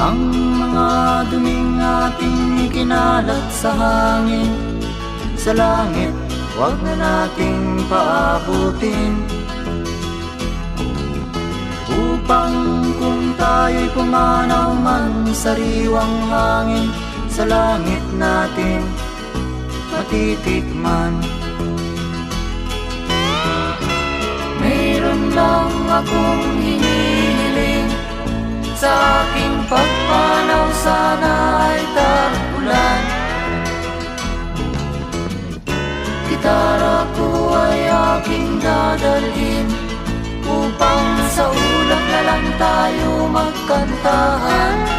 Ang mga duming ating ikinalat sa hangin Sa langit, huwag na nating paabutin. Upang kung tayo'y pumanaw man Sariwang hangin sa langit natin Matitikman. Mayroon lang akong pagpanaw sana ay tagulan. Gitara ko ay aking dadalhin Upang sa ulap na lang tayo magkantahan